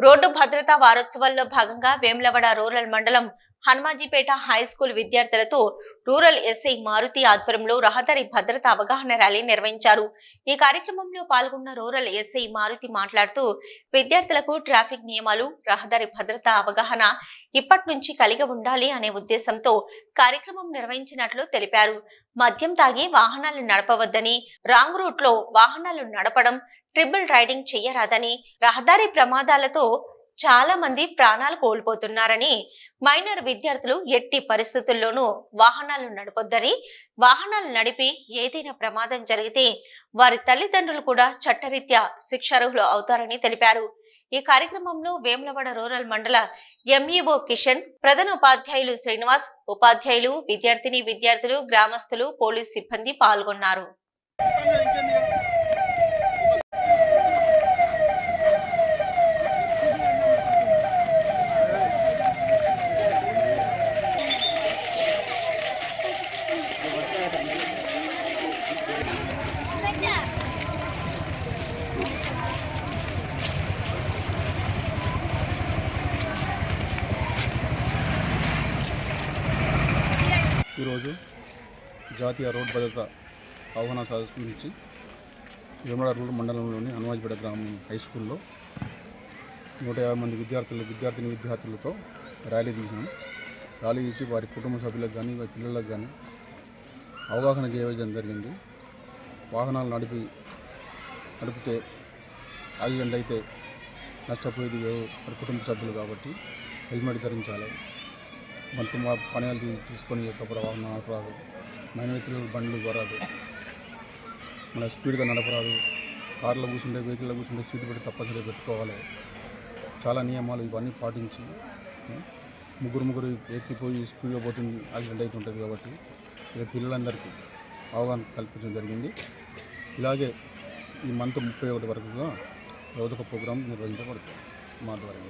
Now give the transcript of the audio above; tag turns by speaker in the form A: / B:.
A: Road భద్రతా వారోత్సవాల్లో భాగంగా వేములవాడ రూరల్ మండలం హనుమాజీపేట హై స్కూల్ విద్యార్థులతో రూరల్ ఎస్ఐ మారుతి ఆధ్వర్యంలో రహదారి భద్రత అవగాహన ర్యాలీ నిర్వహించారు. ఈ కార్యక్రమంలో పాల్గొన్న రూరల్ ఎస్ఐ మారుతి మాట్లాడుతూ విద్యార్థులకు ట్రాఫిక్ నియమాలు రహదారి భద్రత అవగాహన ఇప్పటి నుంచి కలిగి ఉండాలి అనే ఉద్దేశంతో కార్యక్రమం నిర్వహించినట్లు తెలిపారు. మద్యం తాగి వాహనాలు నడపవద్దని రాంగ్ రూట్లో వాహనాలు నడపడం ట్రిపుల్ రైడింగ్ చేయరాదని రహదారి ప్రమాదాలతో చాలా మంది ప్రాణాలు కోల్పోతున్నారని మైనర్ విద్యార్థులు ఎట్టి పరిస్థితుల్లోనూ వాహనాలు నడపొద్దని వాహనాలు నడిపి ఏదైనా ప్రమాదం జరిగితే వారి తల్లిదండ్రులు కూడా చట్టరీత్యా శిక్షార్హులు అవుతారని తెలిపారు. ఈ కార్యక్రమంలో వేములవాడ రూరల్ మండల ఎంఈఓ కిషన్ ప్రధాన ఉపాధ్యాయులు శ్రీనివాస్ ఉపాధ్యాయులు విద్యార్థిని విద్యార్థులు గ్రామస్తులు పోలీస్ సిబ్బంది పాల్గొన్నారు.
B: ఈరోజు జాతీయ రోడ్ భద్రత ఆహ్వాన సదస్సు నుంచి వేమడ రూరల్ మండలంలోని హనుమాజ్పేట గ్రామం హై స్కూల్లో నూట యాభై మంది విద్యార్థులు విద్యార్థిని విద్యార్థులతో ర్యాలీ తీసినాం. ర్యాలీ తీసి వారి కుటుంబ సభ్యులకు కానీ వారి పిల్లలకు కానీ అవగాహన చేయడం జరిగింది. వాహనాలు నడిపి నడిపితే యాక్సిడెంట్ అయితే నష్టపోయేది వారి కుటుంబ సభ్యులు కాబట్టి హెల్మెట్ ధరించాలి. మొత్తం మా పనులు తీసుకొని చెప్పప్పుడు వాహనం నడపరాదు. మైనర్ బండ్లు కొరాదు మన స్పీడ్గా నడపరాదు. కార్లో కూర్చుంటే వెహికల్లో కూర్చుంటే సీటు పెట్టి తప్పనిసరిగా పెట్టుకోవాలి. చాలా నియమాలు ఇవన్నీ పాటించి ముగ్గురు ముగ్గురు ఎక్కిపోయి స్పీడ్గా పోతుంది యాక్సిడెంట్ అవుతుంటుంది కాబట్టి ఇక పిల్లలందరికీ అవగాహన కల్పించడం జరిగింది. ఇలాగే ఈ మంత్ ముప్పై ఒకటి వరకు యువతక ప్రోగ్రాం నిర్వహించబడుతుంది. మా ద్వారా